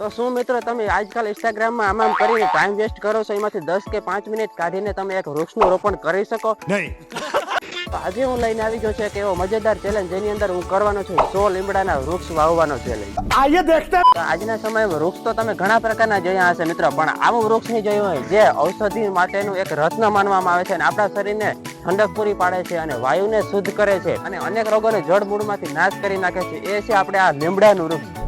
તો શું મિત્રો તમે આજકાલ ઇન્સ્ટાગ્રામમાં આમ આમ કરીને ટાઈમ વેસ્ટ કરો છો? એમાંથી દસ કે પાંચ મિનિટ કાઢીને તમે એક વૃક્ષનું રોપણ કરી શકો? નહીં. આજે હું લઈને આવી ગયો છે કે એવો મજેદાર ચેલેન્જ જેની અંદર હું કરવાનો છું સો લીમડાના વૃક્ષ વાવવાનો ચેલેન્જ આજે દેખતા. આજના સમયમાં વૃક્ષ તો તમે ઘણા પ્રકારના જોયા હશે મિત્રો પણ આવું વૃક્ષ નહીં જોયું હોય જે ઔષધિ માટેનું એક રત્ન માનવામાં આવે છે અને આપણા શરીરને ઠંડક પૂરી પાડે છે અને વાયુને શુદ્ધ કરે છે અને અનેક રોગોને જળમૂળમાંથી નાશ કરી નાખે છે. એ છે આપણે આ લીમડાનું વૃક્ષ.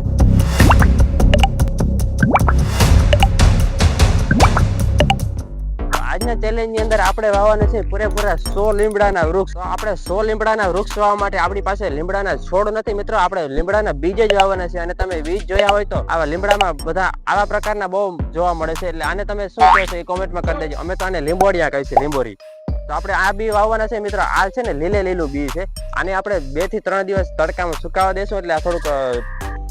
આજના ચેલેન્જની અંદર આપણે વાવવાના છે પૂરેપૂરા સો લીમડાના વૃક્ષ. આપણે સો લીમડાના વૃક્ષ વાવવા માટે આપણી પાસે લીમડાના છોડ નથી મિત્રો, આપણે લીમડાના બીજ જ વાવવાના છે. અને તમે બીજ જોયા હોય તો આવા લીમડામાં બધા આવા પ્રકારના બહુ જોવા મળે છે. એટલે આને તમે શું કહો છો એ કોમેન્ટમાં કરી દેજો. અમે તો આને લીંબોડિયા કહીએ લીંબોરી. તો આપણે આ બી વાવવાના છે મિત્રો. આ છે ને લીલે લીલું બી છે. આને આપણે બેથી ત્રણ દિવસ તડકામાં સુકાવા દેશું. એટલે આ થોડુંક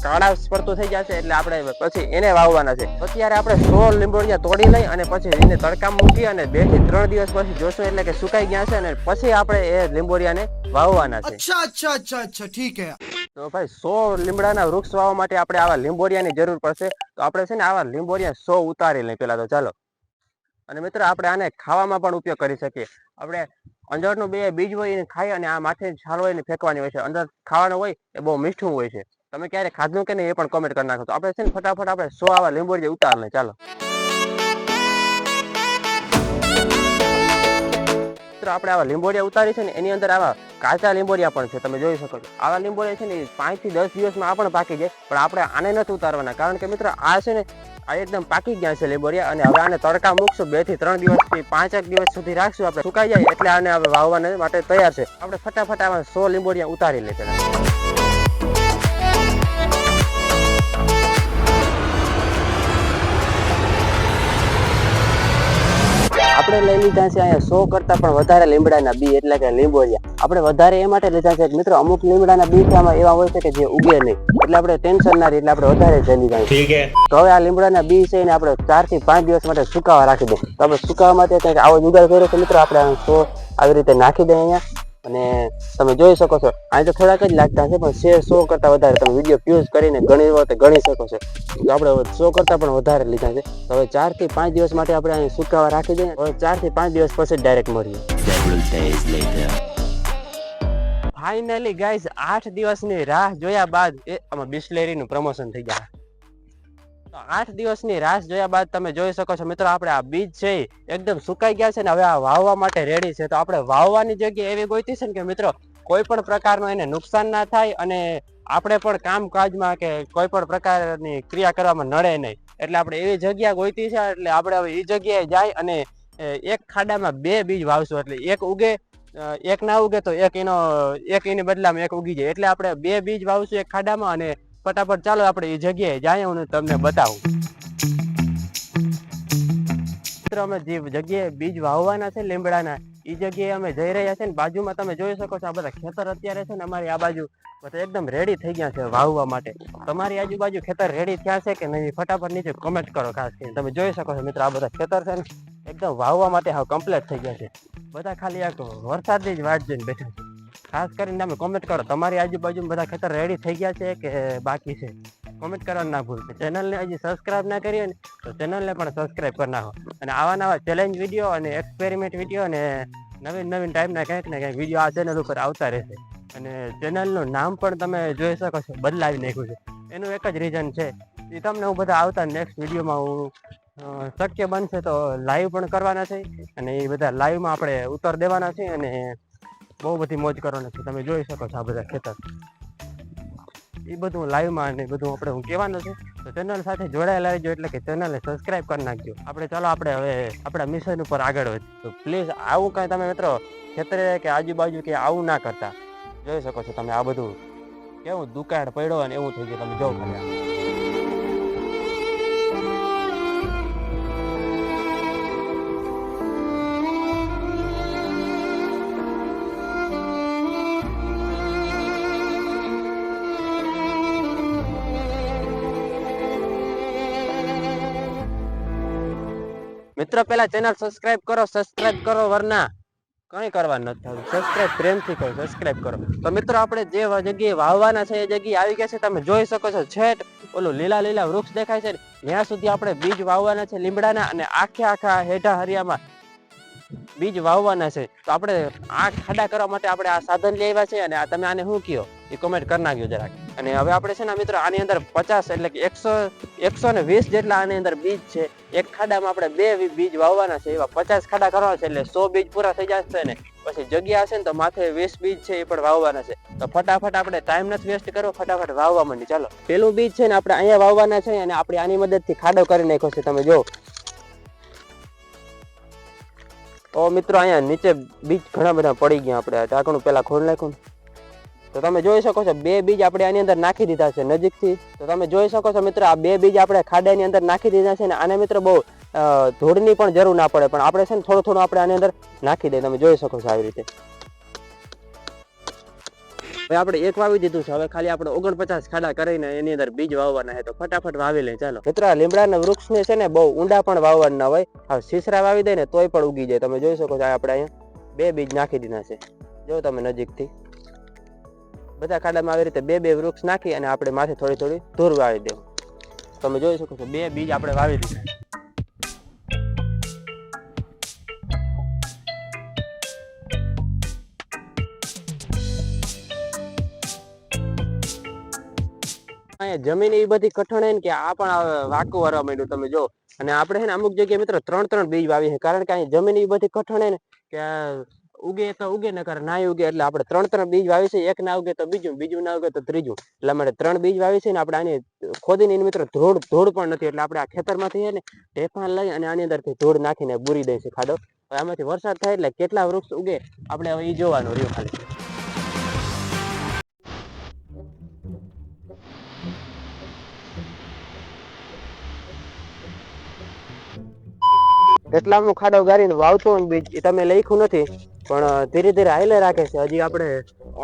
કાળા સ્પર્તો થઈ જશે એટલે આપણે પછી એને વાવવાના છે. અત્યારે આપણે સો લીંબોળિયા તોડી લઈ અને પછી એને તડકા મૂકી અને બેથી ત્રણ દિવસ પછી જોશું એટલે કે સુકાઈ ગયા છે અને પછી આપણે એ લીંબોળિયાને વાવવાના છે. અચ્છા અચ્છા અચ્છા અચ્છા ઠીક હે. તો ભાઈ સો લીમડાના વૃક્ષ વાવવા માટે આપણે આવા લીંબોરિયાની જરૂર પડશે. તો આપણે છે ને આવા લીંબોરિયા સો ઉતારી લઈએ પેલા તો. ચાલો. અને મિત્રો આપણે આને ખાવામાં પણ ઉપયોગ કરી શકીએ. આપણે અંદરનું બે બીજ હોય એને ખાઈ અને આ માથે છાલ હોય એને ફેંકવાની હોય છે. અંદર ખાવાનું હોય એ બહુ મીઠું હોય છે. તમે ક્યારે ખાધું કે નહીં એ પણ કોમેન્ટ કરી નાખો તો આપણે છે ને ફટાફટ આપણે સો આવા લીંબોડિયા ઉતાર લે ચાલો. આપણે આવા લીંબોડિયા ઉતારી છે ને, એની અંદર આવા કાચા લીંબોડિયા પણ છે, તમે જોઈ શકો છો. આવા લીંબોડિયા છે ને પાંચથી દસ દિવસમાં આ પણ પાકી જાય, પણ આપણે આને નથી ઉતારવાના. કારણ કે મિત્રો, આ છે ને, આ એકદમ પાકી ગયા છે લીંબોડિયા અને હવે આને તડકા મૂકશું બેથી ત્રણ દિવસથી પાંચ એક દિવસ સુધી રાખશું આપણે. સુકાઈ જાય એટલે આને હવે વાવવાને માટે તૈયાર છે. આપણે ફટાફટ આવા સો લીંબોડિયા ઉતારી પેલા આપણે લઈ લીધા છે અહીંયા સો કરતા પણ વધારે લીમડાના બી એટલે કે લીંબોળિયા. આપણે વધારે એ માટે લીધા છે મિત્રો અમુક લીમડાના બી એવા હોય છે કે જે ઉગે નહીં. એટલે આપણે ટેન્શન ના એટલે આપણે વધારે જઈ લીધા છે. તો હવે આ લીમડાના બી છે એને આપણે ચારથી પાંચ દિવસ માટે સુકાવા રાખી દઉં તો આપણે સુકાવા માટે કંઈક આવો જુગાડ કર્યો તો મિત્રો આપણે સો આવી રીતે નાખી દઈએ અહીંયા. અને તમે જોઈ શકો છો અહીં તો થોડાક જ લાગતા છે પણ સે સો કરતાં વધારે તમે વીડિયો ફ્યુઝ કરીને ઘણી વખતે ગણી શકો છો. આપણે સો કરતા પણ વધારે લીધા છે. તો હવે ચારથી પાંચ દિવસ માટે આપણે અહીં સુકાવા રાખી દઈએ. હવે ચારથી પાંચ દિવસ પછી ડાયરેક્ટ મળીએ. ફાઇનલી ગાઈઝ આઠ દિવસની રાહ જોયા બાદ એ આમાં બિસ્લેરીનું પ્રમોશન થઈ ગયા. આઠ દિવસની રાહ જોયા બાદ તમે જોઈ શકો છો, મિત્રો, આપણે આ બીજ છે એકદમ સુકાઈ ગયા છે ને હવે આ વાવવા માટે રેડી છે. તો આપણે વાવવાની જગ્યા એવી ગોતી છે ને કે, મિત્રો, કોઈ પણ પ્રકારનું એને નુકસાન ના થાય અને આપણે પણ કામકાજમાં કે કોઈ પણ પ્રકારની ક્રિયા કરવામાં નડે નહીં. એટલે આપણે એવી જગ્યા ગોતી છે, એટલે આપણે હવે એ જગ્યાએ જાય અને એક ખાડામાં બે બીજ વાવશું. એટલે એક ઉગે એક ના ઉગે તો એક એનો, એક એની બદલામાં એક ઉગી જાય. એટલે આપણે બે બીજ વાવશું એક ખાડામાં અને ફટાફટ ચાલો આપણે એ જગ્યાએ જાય હું તમને બતાવું. મિત્રો, અમે જે જગ્યાએ બીજ વાવવાના છે, લીમડાના એ જગ્યાએ અમે જઈ રહ્યા છે ને બાજુમાં તમે જોઈ શકો છો, આ બધા ખેતર અત્યારે છે ને અમારી આ બાજુ એકદમ રેડી થઈ ગયા છે વાવવા માટે. તમારી આજુબાજુ ખેતર રેડી થયા છે કે નહીં ફટાફટ નીચે કમેન્ટ કરો ખાસ કરીને. તમે જોઈ શકો છો મિત્રો, આ બધા ખેતર છે ને એકદમ વાવવા માટે હાવ કમ્પ્લીટ થઈ ગયા છે. બધા ખાલી એક વરસાદની જ વાટ જોઈને બેઠા છે. ખાસ કરીને તમે કોમેન્ટ કરો. તમારી આજુબાજુ બધા ખેતર રેડી થઈ ગયા છે કે બાકી છે? કોમેન્ટ કરવાનું ના ભૂલતા ચેનલને હજી સબસ્ક્રાઇબ ના કરી હોય ને, તો ચેનલને પણ સબસ્ક્રાઇબ કરી નાખો. અને આવા નવા ચેલેન્જ વીડિયો અને એક્સપેરિમેન્ટ વીડિયો અને નવીન નવીન ટાઈપના કંઈક ને કંઈક વીડિયો આ ચેનલ ઉપર આવતા રહેશે. અને ચેનલનું નામ પણ તમે જોઈ શકો છો. બદલાવી નાખ્યું છે. એનું એક જ રીઝન છે. એ તમને હું બધા આવતા નેક્સ્ટ વિડીયોમાં હું શક્ય બનશે તો લાઈવ પણ કરવાના છે. અને એ બધા લાઈવમાં આપણે ઉત્તર દેવાના છે અને બહુ બધી મોજ કરવાની છે. તમે જોઈ શકો છો આ બધા ખેતર. એ બધું લાઈવમાં ને બધું આપણે હું કહેવાનું છે. તો ચેનલ સાથે જોડાયેલા રહેજો એટલે કે ચેનલને સબસ્ક્રાઈબ કરી નાખજો. આપણે ચાલો આપણે હવે આપણા મિશન ઉપર આગળ વધીએ. તો પ્લીઝ આવું કાંઈ તમે મિત્રો ખેતરે કે આજુબાજુ કે આવું ના કરતા. જોઈ શકો છો તમે આ બધું કેવું દુકાળ પડ્યો અને એવું થઈ ગયું. તમે જોવો ખાલી મિત્રો, પેલા ચેનલ સબસ્ક્રાઇબ કરો સબસ્ક્રાઇબ કરો, વરના કઈ કરવાનું નથી થતું. સબસ્ક્રાઇબ પ્રેમથી કરો સબસ્ક્રાઇબ કરો. તો મિત્રો, આપણે જે જગ્યાએ વાવવાના છે, એ જગ્યાએ આવી ગયા છે. તમે જોઈ શકો છો, છેટ ઓલું લીલા લીલા વૃક્ષ દેખાય છે. ત્યાં સુધી આપણે બીજ વાવવાના છે, લીમડાના અને આખે આખા હેઠા હરિયામાં બીજ વાવવાના છે. તો આપણે આ ખાડા કરવા માટે આપણે આ સાધન લઈ આવ્યા છે અને આ તમે આને શું કયો એ કોમેન્ટ કરી નાખજો જરાક. અને હવે આપણે છે ને મિત્રો, આની અંદર પચાસ એટલે કે એકસો એકસો ને વીસ જેટલા આની અંદર બીજ છે. એક ખાડામાં આપણે બે બીજ વાવવાના છે, એવા પચાસ ખાડા કરવાના છે એટલે સો બીજ પૂરા થઈ જશે ને પછી જગ્યા હશે ને તો માથે વીસ બીજ છે એ પણ વાવવાના છે. તો ફટાફટ આપણે ટાઈમ નથી વેસ્ટ કરવો, ફટાફટ વાવવા માંડી. ચાલો. પેલું બીજ છે ને આપણે અહીંયા વાવવાના છે અને આપણે આની મદદથી ખાડો કરી નાખ્યો છે, તમે જો તો મિત્રો, અહીંયા નીચે બીજ ઘણા બધા પડી ગયા. આપણે ઢાંકણું પેલા ખોલી નાખ્યું. તો તમે જોઈ શકો છો, બે બીજ આપણે આની અંદર નાખી દીધા છે નજીકથી. તો તમે જોઈ શકો છો મિત્રો, આ બે બીજ આપણે ખાડાની અંદર નાખી દીધા છે ને આને મિત્રો બહુ ધૂળની પણ જરૂર ના પડે, પણ આપણે છે ને થોડું થોડું આપણે આની અંદર નાખી દઈએ, તમે જોઈ શકો છો આવી રીતે. હવે આપણે એક વાવી દીધું છે, હવે ખાલી આપણે ઓગણપચાસ ખાડા કરીને એની અંદર બીજ વાવવાના છે, તો ફટાફટ વાવી લઈએ, ચાલો. મિત્ર લીમડાના વૃક્ષને છે ને બહુ ઊંડા પણ વાવવાના હોય હવે સીસરા વાવી દે ને તોય પણ ઉગી જાય, તમે જોઈ શકો છો આપણે અહીંયા બે બીજ નાખી દીધા છે. જો તમે નજીકથી. બધા ખાડામાં આવી રીતે બે બે વૃક્ષ નાખી અને આપણે માથે થોડી થોડી ધૂર વાવી દેવું. તમે જોઈ શકો છો, બે બીજ આપણે વાવી દીધા જમીન એવી બધી કઠણ હે કે આ પણ વાકું વરવા માંડ્યું, તમે જો. અને આપણે છે ને અમુક જગ્યાએ મિત્રો ત્રણ ત્રણ બીજ વાવી છે. કારણ કે અહીંયા જમીન એવી બધી કઠણ હે ને કે ઉગે તો ઉગે, નકર ના ઉગે એટલે આપણે ત્રણ ત્રણ બીજ વાવી છે. એક ના ઉગે તો બીજું બીજું ના ઉગે તો ત્રીજું. એટલે અમારે ત્રણ બીજ વાવી છે ને આપણે આની ખોદીને એની મિત્રો ધૂળ ધૂળ પણ નથી. એટલે આપણે આ ખેતરમાંથી ને ઢેફાણ લઈ અને આની અંદરથી ધૂળ નાખીને બુરી દે છે ખાડો. આમાંથી વરસાદ થાય એટલે કેટલા વૃક્ષ ઉગે આપણે હવે એ જોવાનું રહ્યું ખાલી. એટલામાં ખાડો ગારીને વાવતો બીજ તમે લખ્યું નથી. પણ ધીરે ધીરે હાઈલે રાખે છે. હજી આપણે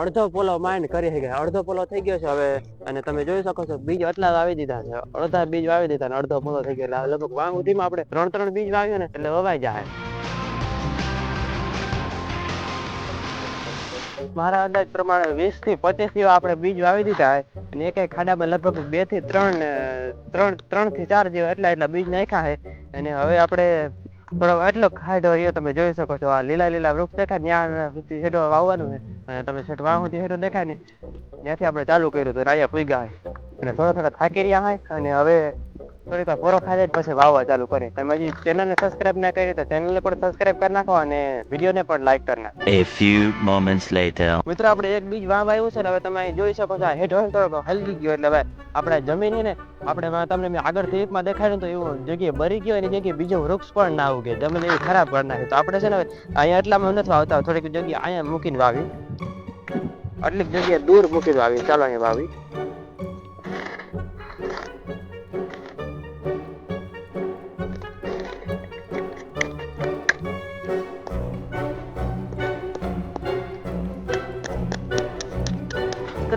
અડધો પોલો માઇન્ડ કરી શકે અડધો પોલો થઈ ગયો છે હવે, અને તમે જોઈ શકો છો, બીજ એટલા વાવી દીધા છે. અડધા બીજ વાવી દીધા ને અડધો પોલો થઈ ગયો. એટલે લગભગ વાવ સુધીમાં આપણે ત્રણ ત્રણ બીજ વાવીએ ને, એટલે વવાઈ જાય. મારા અંદાજ પ્રમાણે વીસથી પચીસ જેવા આપણે બીજ વાવી દીધા છે. અને એક એક ખાડામાં લગભગ બેથી ત્રણ ત્રણ ત્રણથી ચાર જેવા એટલા એટલા બીજ નાખ્યા છે. અને હવે આપણે થોડો એટલો ખાડો એ તમે જોઈ શકો છો, આ લીલા લીલા વૃક્ષ દેખાય ત્યાં સુધી હેડો વાવવાનું છે. અને તમે છેઠ વાવ સુધી હેડો દેખાય ને, ત્યાંથી આપણે ચાલુ કર્યું તો રાયા હોય. અને થોડા થોડા થાકી રહ્યા હોય, અને હવે થોડીક વાર પોરો ખાઈ જાય પછી વાવવા ચાલુ કરે. તમે હજી ચેનલને સબસ્ક્રાઇબ ના કરી તો ચેનલને પણ સબસ્ક્રાઇબ કરી નાખો અને વિડીયોને પણ લાઈક કરી નાખો. A few moments later. મિત્રો આપણે એક બીજ વાવ આવ્યું છે ને હવે તમે જોઈ શકો છો હેઠ તો હલકી ગયો એટલે હવે આપણે જમીન ને આપણે તમને મેં આગળ ક્લિપમાં દેખાડ્યું તો એવું જગ્યાએ ભરી ગયો એની જગ્યાએ બીજો વૃક્ષ પણ ના ઉગે. જમીન એવી ખરાબ કરી નાખે તો આપણે છે ને અહીંયા એટલામાં નથી વાવતા થોડીક જગ્યા અહીંયા મૂકીને વાવી. આટલી જગ્યાએ દૂર મૂકીને વાવી. ચાલો અહીંયા વાવી.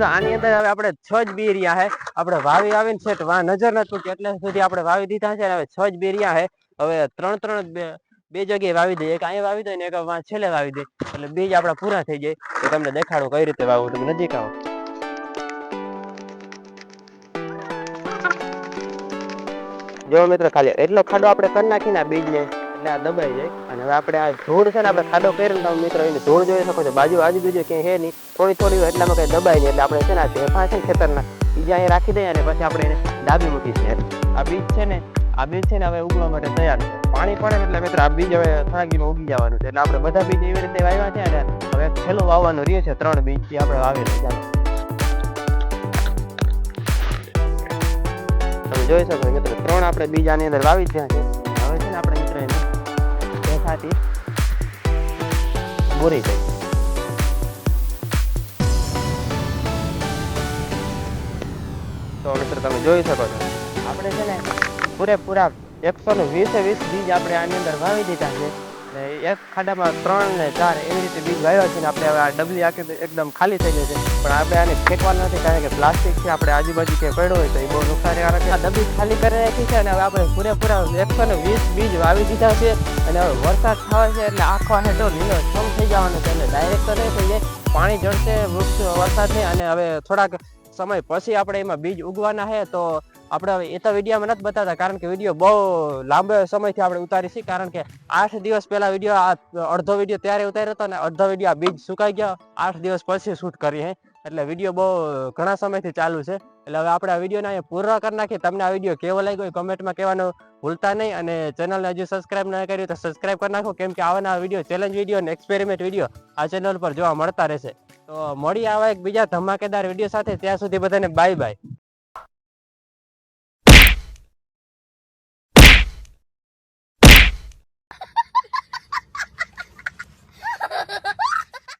મિત્રો, આની અંદર હવે આપણે છ જ બી રહ્યા છે આપણે વાવી આવીને છે વા નજર નથી એટલે સુધી આપણે વાવી દીધા છે હવે છ જ બી રહ્યા છે હવે ત્રણ ત્રણ બે- જગ્યાએ વાવી દઈએ. એક અહીંયા વાવી દઈએ ને એક છેલ્લે વાવી દઈએ. એટલે બીજ આપણા પૂરા થઈ જાય. તો તમને દેખાડું કઈ રીતે વાવું તમે નજીક આવો. જો મિત્રો, ખાલી એટલો ખાડો આપણે કરી નાખીને બીજને. એટલે આ દબાઈ જાય. અને હવે આપણે આ ધૂળ છે ને આપણે ખાડો કરીને તમે મિત્રો એને ધૂળ જોઈ શકો છો. બાજુ આજુબાજુ ક્યાંય હે નહીં, થોડી થોડી એટલામાં કઈ દબાય નહીં. એટલે આપણે છે ને આ ઢેફા છે ખેતરના બીજા અહીંયા રાખી દઈએ અને પછી આપણે એને ડાબી મૂકી છે આ બીજ છે ને, આ બીજ છે ને હવે ઉગવા માટે તૈયાર છે. પાણી પડે એટલે મિત્રો આ બીજ હવે થોડાક ઉગી જવાનું છે. એટલે આપણે બધા બીજ એવી રીતે વાવ્યા છે અને હવે છેલ્લું વાવવાનું રહ્યું છે ત્રણ બીજ જે આપણે વાવેલું ચાલો. તમે જોઈ શકો મિત્રો, ત્રણ આપણે બીજાની અંદર વાવી જ છે. ઢેફાથી બોરી દઈએ તો મિત્રો તમે જોઈ શકો છો. આપણે છે ને પૂરેપૂરા એકસો ને વીસે વીસ બીજ આપણે આની અંદર વાવી દીધા છે. ને એક ખાડામાં ત્રણ ને ચાર એવી રીતે બીજ વાવ્યા છે ને આપણે હવે આ ડબલી આખી એકદમ ખાલી થઈ ગઈ છે. પણ આપણે આને ફેંકવાનું નથી કારણ કે પ્લાસ્ટિક છે, આપણે આજુબાજુ કે પડ્યો હોય તો એ બહુ નુકસાનકારક આ ડબલી ખાલી કરી રાખી છે અને હવે આપણે પૂરેપૂરા એકસો ને વીસ બીજ વાવી દીધા છે અને હવે વરસાદ થાય છે એટલે આખો હેઠો લીલો છમ થઈ જવાનો છે એટલે ડાયરેક્ટ તો નહીં થઈ જાય પાણી જળશે, વૃક્ષ વરસાદથી અને હવે થોડાક સમય પછી આપણે એમાં બીજ ઉગવાના છે તો આપણે હવે એ તો વિડીયોમાં નથી બતાવતા, કારણ કે વીડિયો બહુ લાંબો સમયથી આપણે ઉતારી છીએ કારણ કે આઠ દિવસ પહેલા વીડિયો, આ અડધો વીડિયો ત્યારે ઉતાર્યો હતો અને અડધો વીડિયો આ બીજ સુકાઈ ગયો. આઠ દિવસ પછી શૂટ કરી હે. એટલે વીડિયો બહુ ઘણા સમયથી ચાલુ છે. એટલે હવે આપણે આ વિડીયોને અહીંયા પૂરો કરી નાખીએ. તમને આ વીડિયો કેવો લાગ્યો એ કમેન્ટમાં કહેવાનું ભૂલતા નહીં અને ચેનલને હજુ સબસ્ક્રાઇબ ન કર્યું તો સબસ્ક્રાઇબ કરી નાખો, કેમ કે આવાના વીડિયો ચેલેન્જ વીડિયો અને એક્સપેરિમેન્ટ વીડિયો આ ચેનલ પર જોવા મળતા રહેશે. તો મળી આવા એક બીજા ધમાકેદાર વીડિયો સાથે. ત્યાં સુધી બધાને બાય બાય